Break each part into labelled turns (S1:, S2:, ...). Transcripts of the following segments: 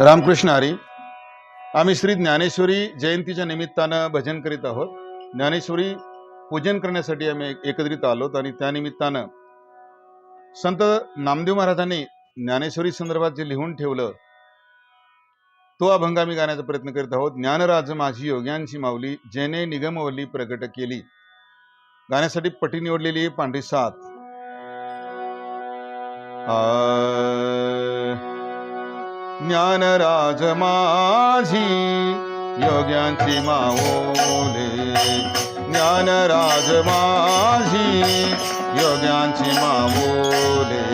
S1: रामकृष्ण हरी. आम्ही श्री ज्ञानेश्वरी जयंतीच्या निमित्तानं भजन करीत आहोत. ज्ञानेश्वरी पूजन करण्यासाठी आम्ही एकत्रित आलोत आणि त्यानिमित्तानं संत नामदेव महाराजांनी ज्ञानेश्वरी संदर्भात जे लिहून ठेवलं तो अभंग आम्ही गाण्याचा प्रयत्न करीत आहोत. ज्ञानराज माझी योग्यांची माऊली जेने निगमवल्ली प्रकट केली. गाण्यासाठी पटी निवडलेली पांढरी सात आ ज्ञानराज माझी योग्यांची माऊले ज्ञानराज माझी योग्यांची माऊले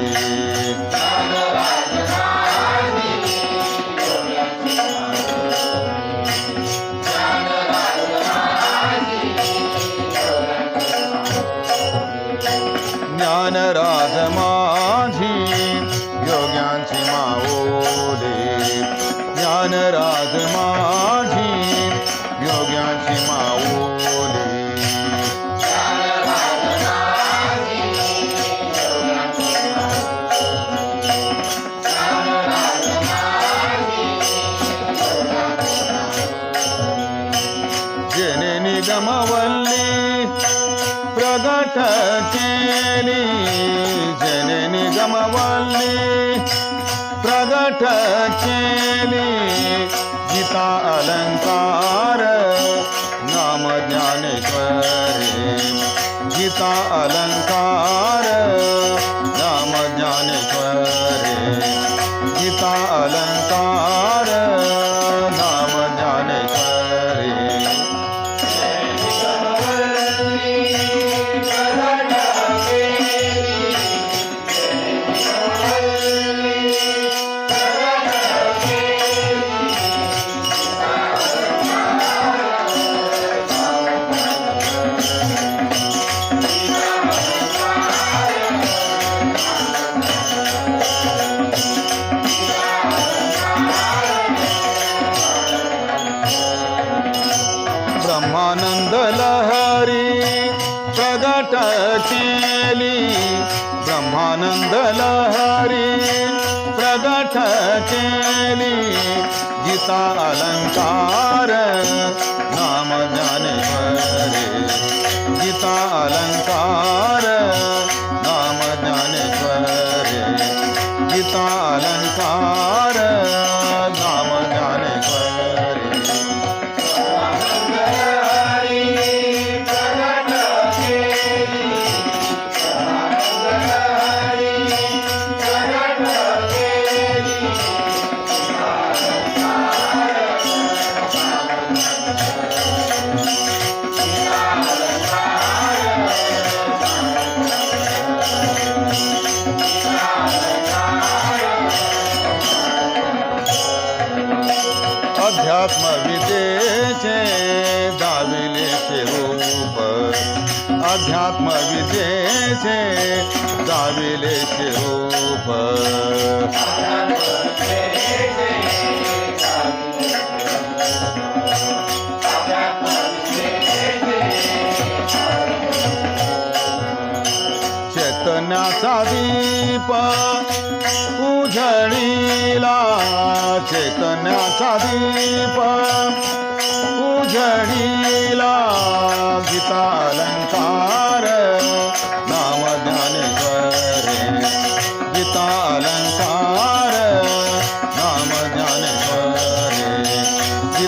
S1: ज्ञानराज मा निगमवल्ली प्रगट केली गीता अलंकार नाम ज्ञानेश्वरे गीता अलंकार ब्रह्मानंद लहरी प्रगट केली ब्रह्मानंद लहरी प्रगट केली गीता अलंकार विद्येचे दाविलेचे रूप. चैतन्याचा दीप उजळीला. चैतन्याचा दीप उजळीला. गीता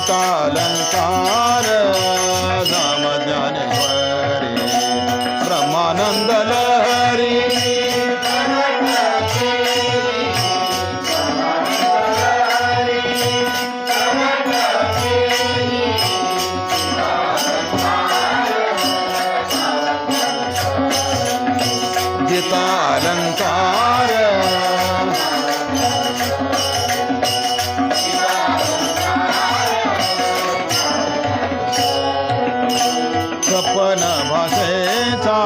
S1: गीता सपन भाषेचा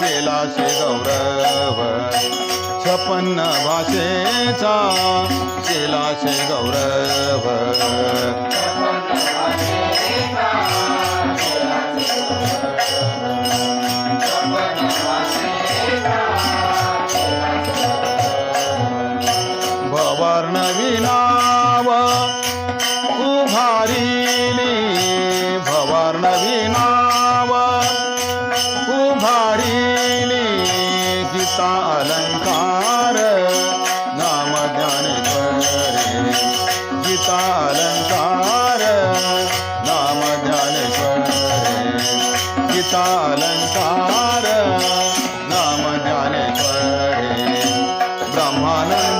S1: केला शे गौरव. छपन्न भाषेचा केला शे गौरव. भवर्णविनाव ब्रह्मानंद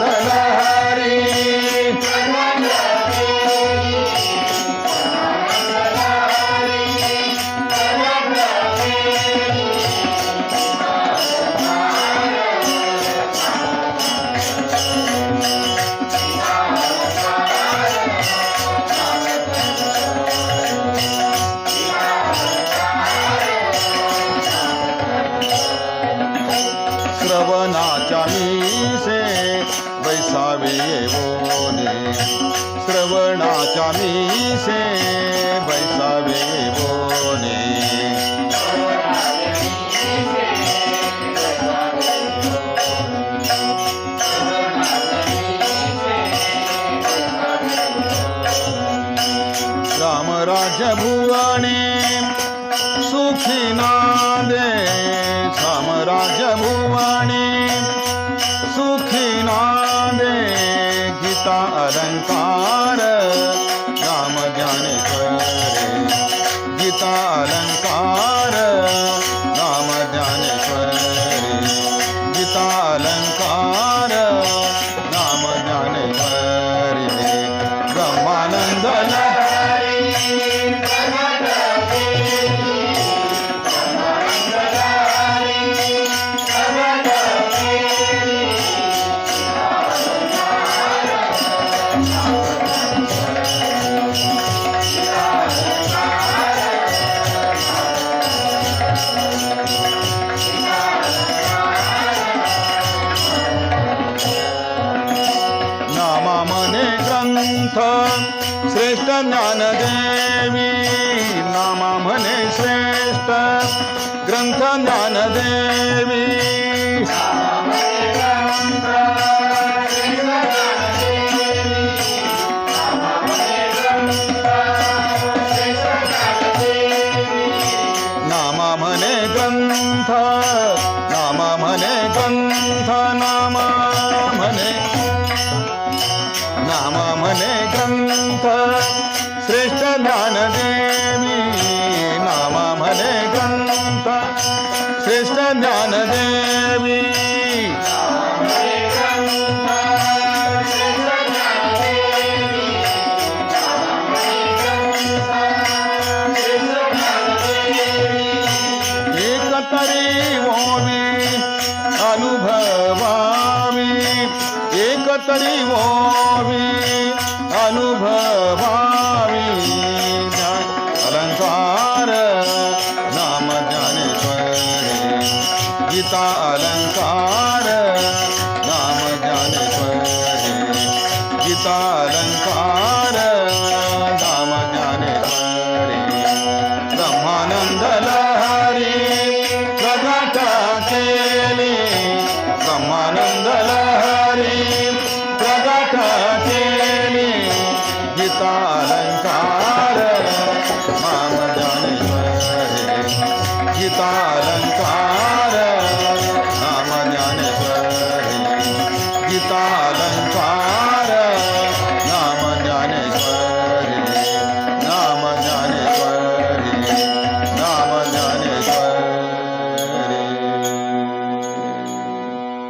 S1: श्रवणाच्या मीसे बैसावे बोने. रामराज भुवने सुखी नादे. सामराज भुवने सुखी नादे. गीता अलंकार गीता श्रेष्ठ ज्ञानदेवी नामा म्हणे श्रेष्ठ. ग्रंथ ज्ञानदेवी नाम म्हणे ग्रंथ श्रेष्ठ ज्ञानदेवी। नाम म्हणे ग्रंथ श्रेष्ठ ज्ञानदेवी। देवी गीता अलंकार नाम ज्ञानेश्वरे गीता अलंकार नाम ज्ञानेश्वरे ब्रह्मानंद लहरी प्रगट केली। ब्रह्मानंद